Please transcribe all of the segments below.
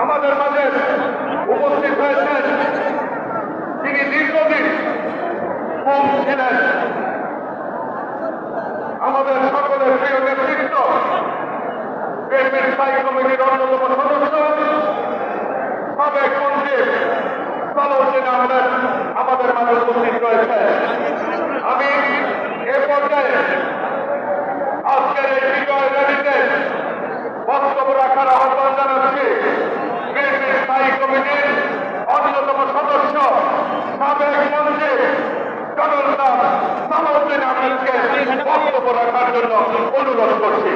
আমাদের মাঝে উপস্থিত হয়েছেন তিনি দীর্ঘদিন কম ছিলেন আমাদের সকলের প্রিয় নেতৃত্ব, বিএনপির স্থায়ী কমিটির অন্যতম সদস্য, সাবেক মন্ত্রী সালাউদ্দিন আহমেদ আমাদের মাঝে উপস্থিত রয়েছে। আমি এ পর্যায়ে আজকের এই বিজয় র্যালিতে বক্তব্য রাখার আহ্বান জানাচ্ছি বিএনপির স্থায়ী কমিটির অন্যতম সদস্য সাবেক মন্ত্রী জনতা সালাউদ্দিন আহমেদকে বক্তব্য রাখার জন্য অনুরোধ করছি।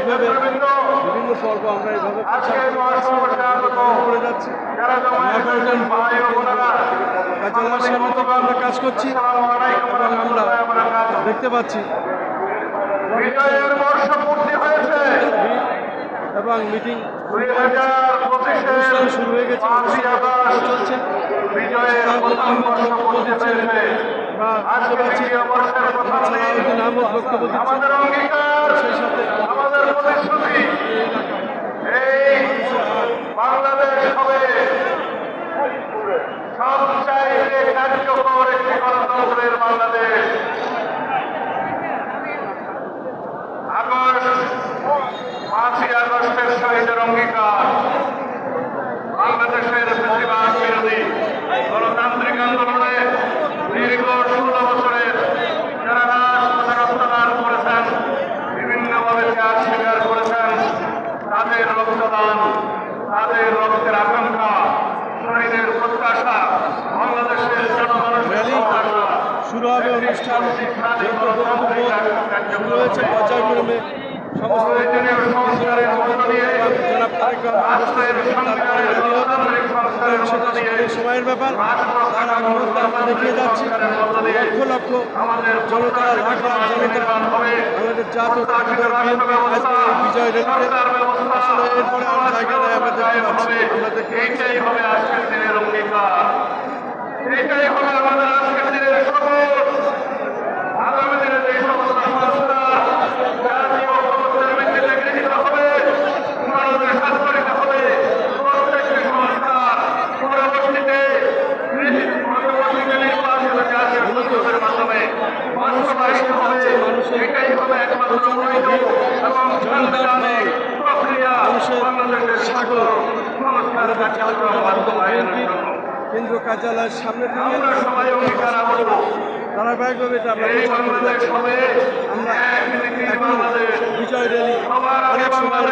ধারাবাহিকভাবে বিভিন্ন পর্ব আমরা এইভাবে করে যাচ্ছি। আমরা কাজ করছি। এবং আমরা। দেখতে পাচ্ছি। বিজয়ের হয়েছে। এবং মিটিং শুরু হয়ে গেছে। চলছে। আহমদ বক্তব্য দিচ্ছেন আমাদের এই বাংলাদেশ সবচাইতে কার্যকর তাদের রক্তদান তাদের রক্তের আকাঙ্ক্ষা শহীদের প্রত্যাশা বাংলাদেশের জনগণের শুরু হবে অনুষ্ঠান। শুরু হয়েছে পর্যায়ক্রমে সমস্ত সেটা সময়ের ব্যাপার। তার আমরা দেখিয়ে যাচ্ছি। লক্ষ আমাদের জনতা লাখ লাখ জনতা আমাদের জাতীয় আজকে বিজয় রেখে আসলে এরপরে আর জায়গা নেই আমরা এইটাই হবে আজকের দিনের অঙ্গীকার। এইটাই হবে আমাদের আজকের দিনের শপথ সাগর সংস্কার কার্যক্রম বাস্তবায়নের বিএনপি জন্য কেন্দ্র কার্যালয়ের সামনে ধারাবাহিকভাবে এটা আমরা আমরা এখন বিজয় র্যালি অনেক সময়ের